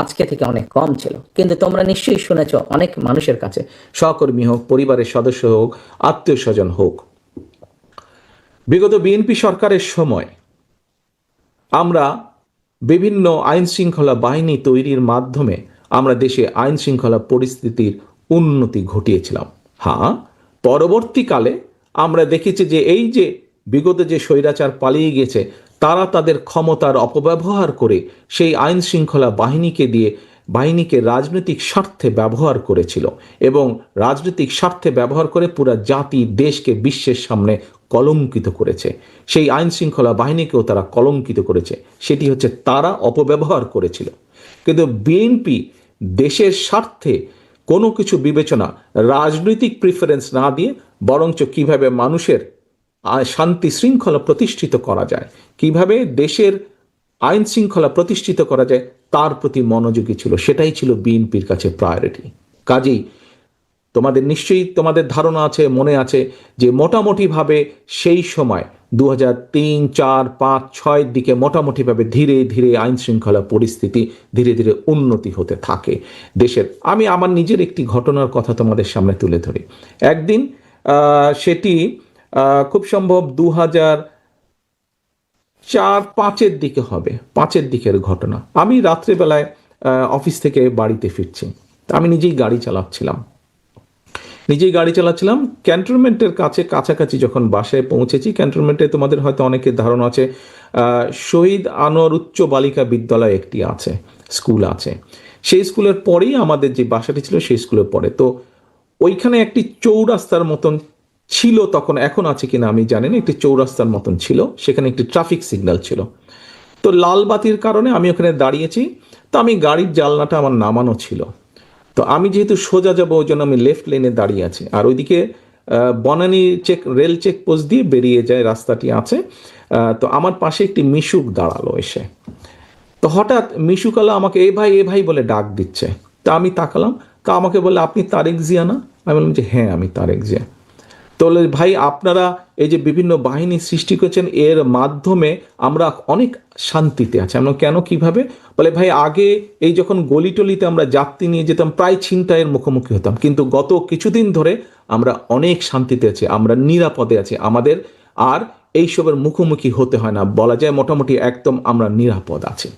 আজকে থেকে অনেক কম ছিল। কিন্তু তোমরা নিশ্চয়ই শুনেছ, অনেক মানুষের কাছে, সহকর্মী হোক, পরিবারের সদস্য হোক আত্মীয় স্বজন হোক। বিগত বিএনপি সরকারের সময় আমরা বিভিন্ন আইন শৃঙ্খলা বাহিনী তৈরির মাধ্যমে আমরা দেশে আইন শৃঙ্খলা পরিস্থিতির উন্নতি ঘটিয়েছিলাম। হ্যাঁ পরবর্তীকালে আমরা দেখেছি যে এই যে বিগত যে স্বৈরাচার পালিয়ে গেছে তারা তাদের ক্ষমতার অপব্যবহার করে সেই আইন শৃঙ্খলা বাহিনীকে দিয়ে বাহিনীকে রাজনৈতিক স্বার্থে ব্যবহার করেছিল এবং রাজনৈতিক স্বার্থে ব্যবহার করে পুরা জাতি দেশকে বিশ্বের সামনে কলঙ্কিত করেছে। সেই আইন শৃঙ্খলা বাহিনীকেও তারা কলঙ্কিত করেছে। সেটি হচ্ছে তারা অপব্যবহার করেছিল। কিন্তু বিএনপি দেশের স্বার্থে কোনো কিছু বিবেচনা, রাজনৈতিক প্রিফারেন্স না দিয়ে বরঞ্চ কীভাবে মানুষের শান্তি শৃঙ্খলা প্রতিষ্ঠিত করা যায়। কীভাবে দেশের আইন শৃঙ্খলা প্রতিষ্ঠিত করা যায়, তার প্রতি মনোযোগী ছিল, সেটাই ছিল বিএনপির কাছে প্রায়োরিটি কাজেই তোমাদের নিশ্চয়ই তোমাদের ধারণা আছে, মনে আছে যে মোটামুটিভাবে সেই সময় দু হাজার তিন, চার, পাঁচ, ছয়ের দিকে মোটামুটিভাবে ধীরে ধীরে আইন শৃঙ্খলা পরিস্থিতি ধীরে ধীরে উন্নতি হতে থাকে দেশের। আমি আমার নিজের একটি ঘটনার কথা তোমাদের সামনে তুলে ধরি। একদিন সেটি খুব সম্ভব দু হাজার চার পাঁচের দিকে হবে, পাঁচের দিকের ঘটনা। আমি রাত্রেবেলায় অফিস থেকে বাড়িতে ফিরছি। আমি নিজেই গাড়ি চালাচ্ছিলাম। নিজেই গাড়ি চালাচ্ছিলাম। ক্যান্টনমেন্টের কাছে, কাছাকাছি যখন বাসায় পৌঁছেছি, ক্যান্টনমেন্টে তোমাদের হয়তো অনেকের ধারণা আছে শহীদ আনোয়ার উচ্চ বালিকা বিদ্যালয় একটি আছে, স্কুল আছে। সেই স্কুলের পরেই আমাদের যে বাসাটি ছিল, সেই স্কুলের পরে। তো ওইখানে একটি চৌরাস্তার মতন ছিল তখন, এখন আছে কিনা আমি জানি না, একটি চৌরাস্তার মতন ছিল, সেখানে একটি ট্রাফিক সিগন্যাল ছিল। তো লাল বাতির কারণে আমি ওখানে দাঁড়িয়েছি, তো আমি গাড়ির জানলাটা আমার নামানো ছিল। তো আমি যেহেতু সোজা যাব, ওই জন্য আমি লেফট লেনে দাঁড়িয়ে আছি। আর ওইদিকে Banani check rail check post দিয়ে বেরিয়ে যায় রাস্তাটি আছে। তো আমার পাশে একটি মিশুক দাঁড়াল এসে। তো হঠাৎ মিশুকালা আমাকে, এ ভাই এ ভাই বলে ডাক দিচ্ছে। তা আমি তাকালাম, তা আমাকে বলে আপনি তারেক জিয়া না? আমি বললাম যে হ্যাঁ আমি তারেক জিয়া। তো বলে, ভাই আপনারা এই যে বিভিন্ন বাহিনী সৃষ্টি করেছেন এর মাধ্যমে আমরা অনেক শান্তিতে আছি। আমরা কেন কীভাবে? বলে ভাই আগে এই যখন গলিটলিতে আমরা যাত্রী নিয়ে যেতাম প্রায় ছিনতাইয়ের মুখোমুখি হতাম। কিন্তু গত কিছুদিন ধরে আমরা অনেক শান্তিতে আছি আমরা নিরাপদে আছি। আমাদের আর এইসবের মুখোমুখি হতে হয় না বলা যায় মোটামুটি একদম আমরা নিরাপদ আছি।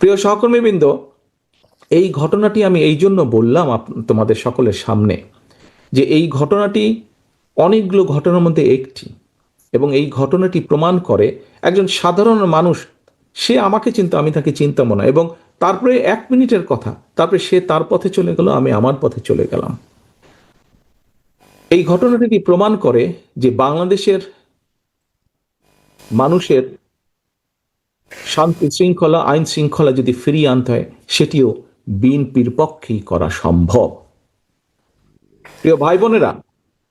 প্রিয় সহকর্মীবৃন্দ এই ঘটনাটি আমি এই জন্য বললাম তোমাদের সকলের সামনে যে এই ঘটনাটি অনেকগুলো ঘটনার মধ্যে একটি। এবং এই ঘটনাটি প্রমাণ করে একজন সাধারণ মানুষ, সে আমাকে চিন্তা, আমি তাকে চিন্তাম না এবং তারপরে এক মিনিটের কথা, তারপরে সে তার পথে চলে গেল, আমি আমার পথে চলে গেলাম। এই ঘটনাটি প্রমাণ করে যে বাংলাদেশের মানুষের শান্তি শৃঙ্খলা, আইন শৃঙ্খলা যদি ফিরিয়ে আনতে হয়, সেটিও বিএনপির পক্ষেই করা সম্ভব। প্রিয় ভাই বোনেরা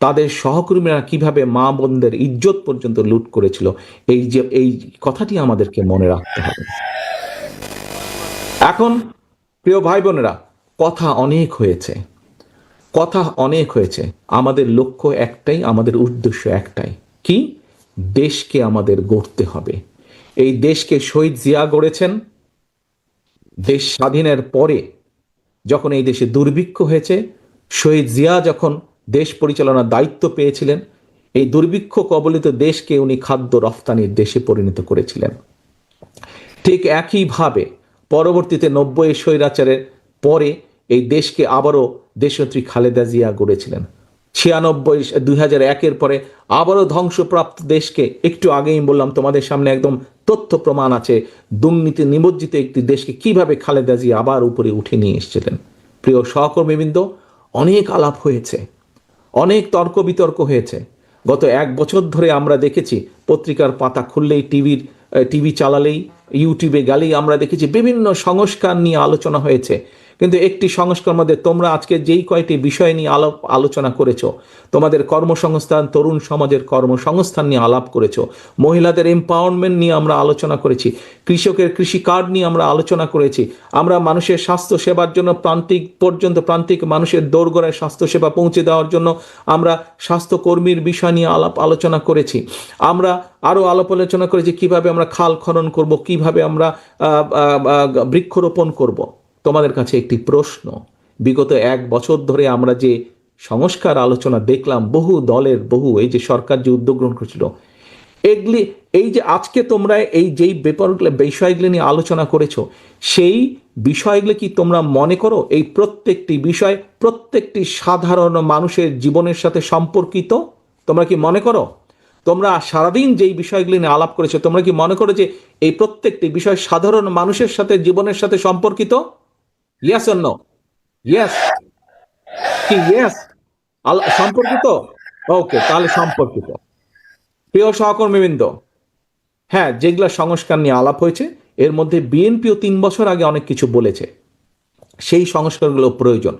তাদের সহকর্মীরা কীভাবে মা বোনদের ইজ্জত পর্যন্ত লুট করেছিল, এই যে, এই কথাটি আমাদেরকে মনে রাখতে হবে। এখন, প্রিয় ভাই বোনেরা কথা অনেক হয়েছে। কথা অনেক হয়েছে। আমাদের লক্ষ্য একটাই, আমাদের উদ্দেশ্য একটাই। কি? দেশকে আমাদের গড়তে হবে। এই দেশকে শহীদ জিয়া গড়েছেন। দেশ স্বাধীনের পরে যখন এই দেশে দুর্ভিক্ষ হয়েছে, শহীদ জিয়া যখন দেশ পরিচালনার দায়িত্ব পেয়েছিলেন। এই দুর্ভিক্ষ কবলিত দেশকে উনি খাদ্য রফতানির দেশে পরিণত করেছিলেন। ঠিক একইভাবে পরবর্তীতে নব্বই স্বৈরাচারের পরে এই দেশকে আবারও দেশনেত্রী খালেদা জিয়া গড়েছিলেন। ছিয়ানব্বই দুই হাজার একের পরে আবারও ধ্বংসপ্রাপ্ত দেশকে, একটু আগেই বললাম তোমাদের সামনে একদম তথ্য প্রমাণ আছে, দুর্নীতি নিমজ্জিত একটি দেশকে কীভাবে খালেদা জিয়া আবার উপরে উঠে নিয়ে এসেছিলেন। প্রিয় সহকর্মীবৃন্দ, অনেক আলাপ হয়েছে। অনেক তর্ক বিতর্ক হয়েছে। গত এক বছর ধরে আমরা দেখেছি, পত্রিকার পাতা খুললেই, টিভির টিভি চালালেই, ইউটিউবে গেলেই আমরা দেখেছি বিভিন্ন সংস্কার নিয়ে আলোচনা হয়েছে। কিন্তু একটি সংস্কার মধ্যে তোমরা আজকে যেই কয়টি বিষয় নিয়ে আলাপ আলোচনা করেছ, তোমাদের কর্মসংস্থান, তরুণ সমাজের কর্মসংস্থান নিয়ে আলাপ করেছ, মহিলাদের এম্পাওয়ারমেন্ট নিয়ে আমরা আলোচনা করেছি, কৃষকের কৃষি কার্ড নিয়ে আমরা আলোচনা করেছি, আমরা মানুষের স্বাস্থ্য সেবার জন্য প্রান্তিক পর্যন্ত প্রান্তিক মানুষের দোরগোড়ায় স্বাস্থ্যসেবা পৌঁছে দেওয়ার জন্য আমরা স্বাস্থ্যকর্মীর বিষয় নিয়ে আলাপ আলোচনা করেছি, আমরা আরও আলাপ আলোচনা করেছি কীভাবে আমরা খাল খনন করব, কীভাবে আমরা বৃক্ষরোপণ করব। তোমাদের কাছে একটি প্রশ্ন। বিগত এক বছর ধরে আমরা যে সংস্কার আলোচনা দেখলাম, বহু দলের, বহু এই যে সরকার যে উদ্যোগ গ্রহণ করেছিল, এগুলি, এই যে আজকে তোমরা এই যেই ব্যাপারগুলো, বিষয়গুলি নিয়ে আলোচনা করেছ, সেই বিষয়গুলো কি তোমরা মনে করো? এই প্রত্যেকটি বিষয়, প্রত্যেকটি সাধারণ মানুষের জীবনের সাথে সম্পর্কিত? তোমরা কি মনে করো? তোমরা সারাদিন যেই বিষয়গুলি নিয়ে আলাপ করেছ, তোমরা কি মনে করো যে এই প্রত্যেকটি বিষয় সাধারণ মানুষের সাথে, জীবনের সাথে সম্পর্কিত? ইয়েস অন্য ইয়েস কি ইয়েস সম্পর্কিত? ওকে তাহলে সম্পর্কিত। প্রিয় সহকর্মীবৃন্দ হ্যাঁ যেগুলো সংস্কার নিয়ে আলাপ হয়েছে, এর মধ্যে বিএনপিও তিন বছর আগে অনেক কিছু বলেছে। সেই সংস্কারগুলো প্রয়োজন।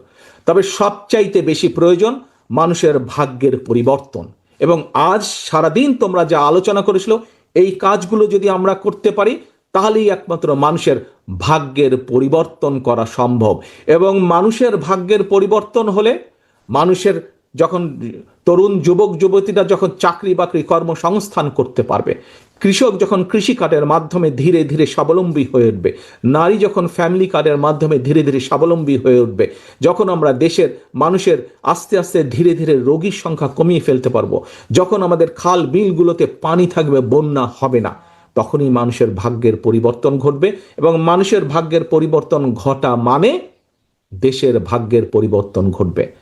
তবে সবচাইতে বেশি প্রয়োজন মানুষের ভাগ্যের পরিবর্তন। এবং আজ সারাদিন তোমরা যা আলোচনা করেছিল, এই কাজগুলো যদি আমরা করতে পারি তাহলেই একমাত্র মানুষের ভাগ্যের পরিবর্তন করা সম্ভব। এবং মানুষের ভাগ্যের পরিবর্তন হলে মানুষের যখন তরুণ যুবক, যুবতীরা যখন চাকরি বাকরি কর্মসংস্থান করতে পারবে, কৃষক যখন কৃষি কার্ডের মাধ্যমে ধীরে ধীরে স্বাবলম্বী হয়ে উঠবে, নারী যখন ফ্যামিলি কার্ডের মাধ্যমে ধীরে ধীরে স্বাবলম্বী হয়ে উঠবে, যখন আমরা দেশের মানুষের আস্তে আস্তে ধীরে ধীরে রোগীর সংখ্যা কমিয়ে ফেলতে পারব, যখন আমাদের খাল বিলগুলোতে পানি থাকবে, বন্যা হবে না। তখনই মানুষের ভাগ্যের পরিবর্তন ঘটবে এবং মানুষের ভাগ্যের পরিবর্তন ঘটা মানে দেশের ভাগ্যের পরিবর্তন ঘটবে।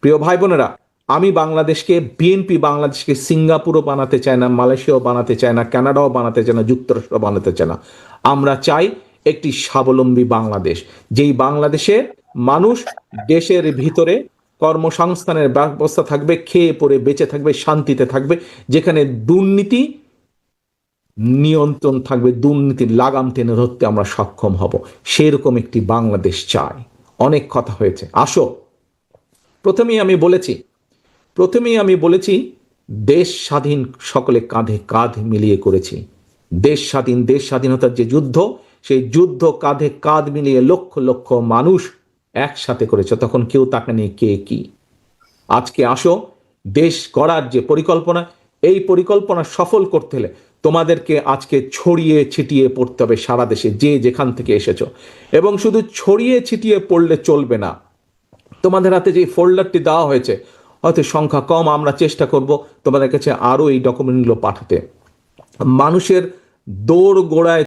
প্রিয় ভাই বোনেরা আমি বাংলাদেশকে, বিএনপি বাংলাদেশকে সিঙ্গাপুরও বানাতে চায় না, মালয়েশিয়াও বানাতে চায় না, কানাডাও বানাতে চায় না, যুক্তরাষ্ট্র বানাতে চায় না। আমরা চাই একটি স্বাবলম্বী বাংলাদেশ, যেই বাংলাদেশে মানুষ দেশের ভিতরে কর্মসংস্থানের ব্যবস্থা থাকবে, খেয়ে পরে বেঁচে থাকবে, শান্তিতে থাকবে, যেখানে দুর্নীতি নিয়ন্ত্রণ থাকবে, দুর্নীতির লাগাম টেনে ধরতে আমরা সক্ষম হব। সেরকম একটি বাংলাদেশ চাই। অনেক কথা হয়েছে। আসো। প্রথমেই আমি বলেছি, প্রথমেই আমি বলেছি, দেশ স্বাধীন সকলে কাঁধে কাঁধ মিলিয়ে করেছি। দেশ স্বাধীন, দেশ স্বাধীনতার যে যুদ্ধ, সেই যুদ্ধ কাঁধে কাঁধ মিলিয়ে লক্ষ লক্ষ মানুষ একসাথে করেছে। তখন কেউ তাকে নিয়ে কে কি? আজকে আসো। দেশ গড়ার যে পরিকল্পনা, এই পরিকল্পনা সফল করতে হলে তোমাদেরকে আজকে ছড়িয়ে ছিটিয়ে পড়তে হবে সারা দেশে, যে যেখান থেকে এসেছ। এবং শুধু ছড়িয়ে ছিটিয়ে পড়লে চলবে না। তোমাদের হাতে যে ফোল্ডারটি দেওয়া হয়েছে, হয়তো সংখ্যা কম, আমরা চেষ্টা করব তোমাদের কাছে আরও এই ডকুমেন্টগুলো পাঠাতে। মানুষের দৌড় গোড়ায়